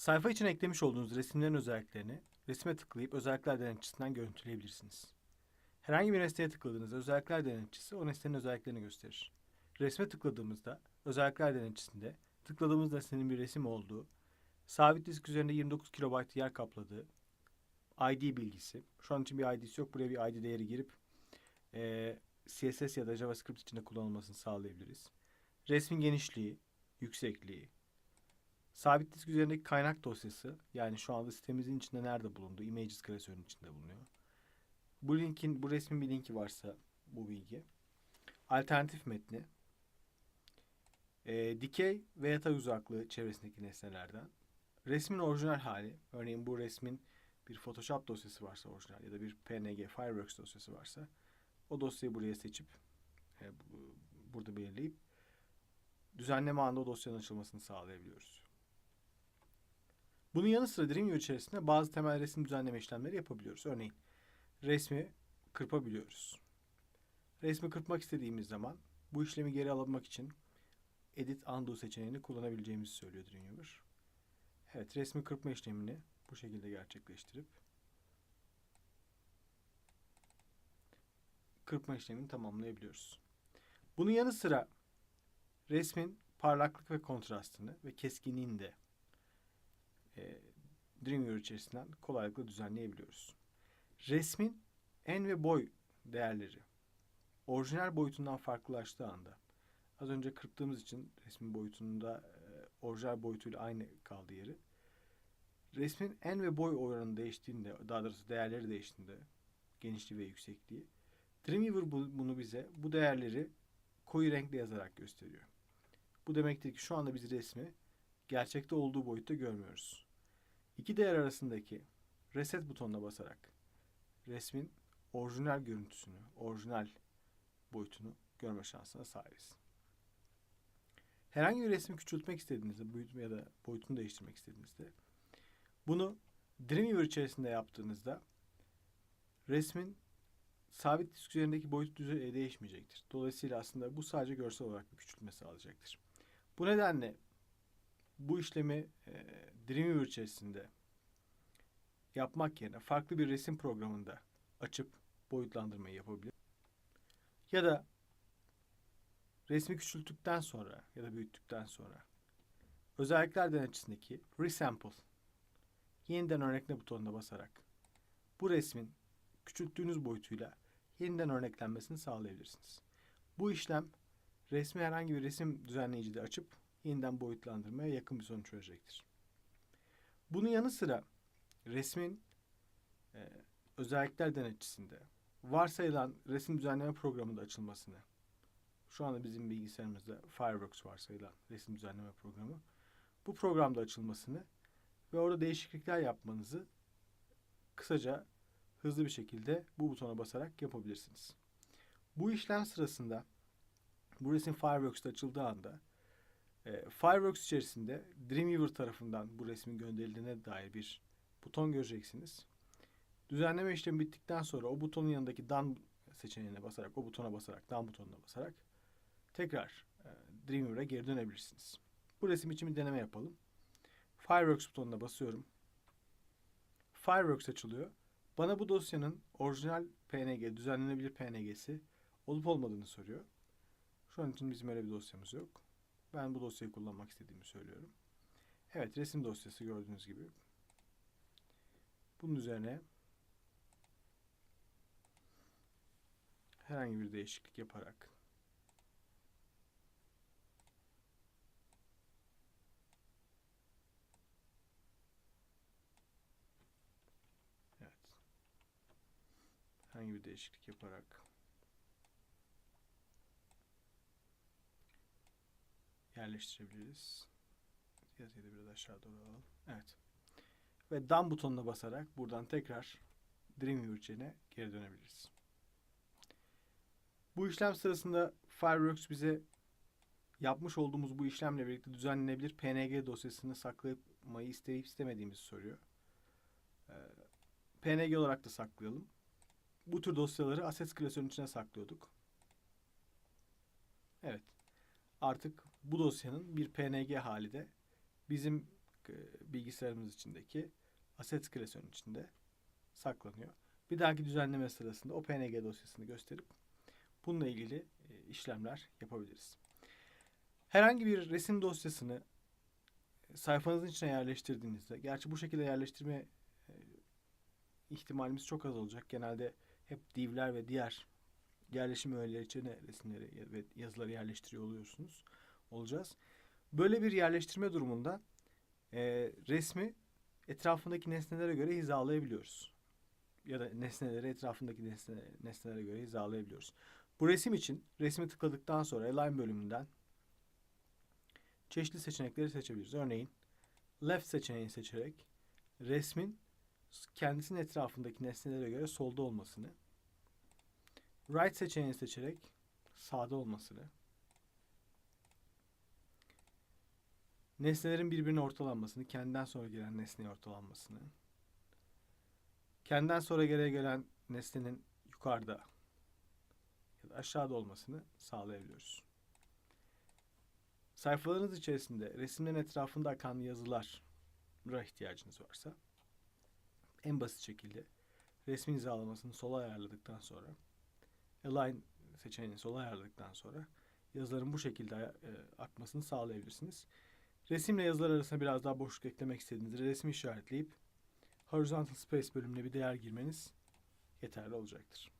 Sayfa için eklemiş olduğunuz resimlerin özelliklerini resme tıklayıp özellikler denetçisinden görüntüleyebilirsiniz. Herhangi bir nesneye tıkladığınızda özellikler denetçisi o nesnenin özelliklerini gösterir. Resme tıkladığımızda özellikler denetçisinde tıkladığımız nesnenin bir resim olduğu, sabit disk üzerinde 29 KB yer kapladığı, ID bilgisi, şu an için bir ID'si yok, buraya bir ID değeri girip eee, CSS ya da JavaScript içinde kullanılmasını sağlayabiliriz. Resmin genişliği, yüksekliği, sabit disk üzerindeki kaynak dosyası, yani şu anda sitemizin içinde nerede bulunduğu, images klasörünün içinde bulunuyor. Bu linkin, bu resmin bir linki varsa bu bilgi. Alternatif metni, e, dikey ve yatay uzaklığı çevresindeki nesnelerden. Resmin orijinal hali, örneğin bu resmin bir Photoshop dosyası varsa orijinal ya da bir PNG Fireworks dosyası varsa o dosyayı buraya seçip e, bu- burada belirleyip düzenleme anında o dosyanın açılmasını sağlayabiliyoruz. Bunun yanı sıra Dreamviewer içerisinde bazı temel resim düzenleme işlemleri yapabiliyoruz. Örneğin resmi kırpabiliyoruz. Resmi kırpmak istediğimiz zaman bu işlemi geri alabilmek için Edit Undo seçeneğini kullanabileceğimizi söylüyor Dreamweaver. Evet, resmi kırpma işlemini bu şekilde gerçekleştirip kırpma işlemini tamamlayabiliyoruz. Bunun yanı sıra resmin parlaklık ve kontrastını ve keskinliğini de e, Dreamweaver içerisinden kolaylıkla düzenleyebiliyoruz. Resmin en ve boy değerleri orijinal boyutundan farklılaştığı anda az önce kırptığımız için resmin boyutunda e, orijinal boyutuyla aynı kaldığı yeri resmin en ve boy oranı değiştiğinde daha doğrusu değerleri değiştiğinde genişliği ve yüksekliği Dreamweaver bu- bunu bize bu değerleri koyu renkle yazarak gösteriyor. Bu demektir ki şu anda biz resmi gerçekte olduğu boyutta görmüyoruz. İki değer arasındaki reset butonuna basarak resmin orijinal görüntüsünü, orijinal boyutunu görme şansına sahibiz. Herhangi bir resmi küçültmek istediğinizde, boyutunu ya da boyutunu değiştirmek istediğinizde bunu Dreamweaver içerisinde yaptığınızda resmin sabit disk üzerindeki boyut düzeyi değişmeyecektir. Dolayısıyla aslında bu sadece görsel olarak bir küçültme sağlayacaktır. Bu nedenle bu işlemi e, Dreamweaver içerisinde yapmak yerine farklı bir resim programında açıp boyutlandırmayı yapabilir. Ya da resmi küçülttükten sonra ya da büyüttükten sonra özellikler denetçisindeki Resample yeniden örnekle butonuna basarak bu resmin küçülttüğünüz boyutuyla yeniden örneklenmesini sağlayabilirsiniz. Bu işlem resmi herhangi bir resim düzenleyicide açıp yeniden boyutlandırmaya yakın bir sonuç verecektir. Bunun yanı sıra resmin e, özellikler denetçisinde varsayılan resim düzenleme programında açılmasını şu anda bizim bilgisayarımızda Fireworks varsayılan resim düzenleme programı bu programda açılmasını ve orada değişiklikler yapmanızı kısaca hızlı bir şekilde bu butona basarak yapabilirsiniz. Bu işlem sırasında bu resim Fireworks'ta açıldığı anda e, Fireworks içerisinde Dreamweaver tarafından bu resmin gönderildiğine dair bir buton göreceksiniz. Düzenleme işlemi bittikten sonra o butonun yanındaki Done seçeneğine basarak, o butona basarak, Done butonuna basarak tekrar e, Dreamweaver'a geri dönebilirsiniz. Bu resim için bir deneme yapalım. Fireworks butonuna basıyorum. Fireworks açılıyor. Bana bu dosyanın orijinal PNG, düzenlenebilir PNG'si olup olmadığını soruyor. Şu an için bizim öyle bir dosyamız yok. Ben bu dosyayı kullanmak istediğimi söylüyorum. Evet, resim dosyası gördüğünüz gibi. Bunun üzerine herhangi bir değişiklik yaparak Evet. Herhangi bir değişiklik yaparak yerleştirebiliriz. Yazıyı da biraz aşağı doğru alalım. Evet. Ve Done butonuna basarak buradan tekrar Dreamweaver içine geri dönebiliriz. Bu işlem sırasında Fireworks bize yapmış olduğumuz bu işlemle birlikte düzenlenebilir PNG dosyasını saklamayı isteyip istemediğimizi soruyor. Ee, PNG olarak da saklayalım. Bu tür dosyaları Assets klasörünün içine saklıyorduk. Evet. Artık bu dosyanın bir PNG hali de bizim e, bilgisayarımız içindeki assets klasörünün içinde saklanıyor. Bir dahaki düzenleme sırasında o PNG dosyasını gösterip bununla ilgili e, işlemler yapabiliriz. Herhangi bir resim dosyasını sayfanızın içine yerleştirdiğinizde, gerçi bu şekilde yerleştirme e, ihtimalimiz çok az olacak. Genelde hep divler ve diğer yerleşim öğeleri içine resimleri ve yazıları yerleştiriyor oluyorsunuz. Olacağız. Böyle bir yerleştirme durumunda e, resmi etrafındaki nesnelere göre hizalayabiliyoruz. Ya da nesneleri etrafındaki nesne, nesnelere göre hizalayabiliyoruz. Bu resim için resmi tıkladıktan sonra Align bölümünden çeşitli seçenekleri seçebiliriz. Örneğin Left seçeneğini seçerek resmin kendisinin etrafındaki nesnelere göre solda olmasını, Right seçeneğini seçerek sağda olmasını, nesnelerin birbirine ortalanmasını, kendinden sonra gelen nesneye ortalanmasını, kendinden sonra geri gelen nesnenin yukarıda ya da aşağıda olmasını sağlayabiliyoruz. Sayfalarınız içerisinde resimlerin etrafında akan yazılara ihtiyacınız varsa en basit şekilde resmin hizalamasını sola ayarladıktan sonra Align seçeneğini sola ayarladıktan sonra yazıların bu şekilde e, akmasını sağlayabilirsiniz. Resimle yazılar arasında biraz daha boşluk eklemek istediğinizde resmi işaretleyip Horizontal Space bölümüne bir değer girmeniz yeterli olacaktır.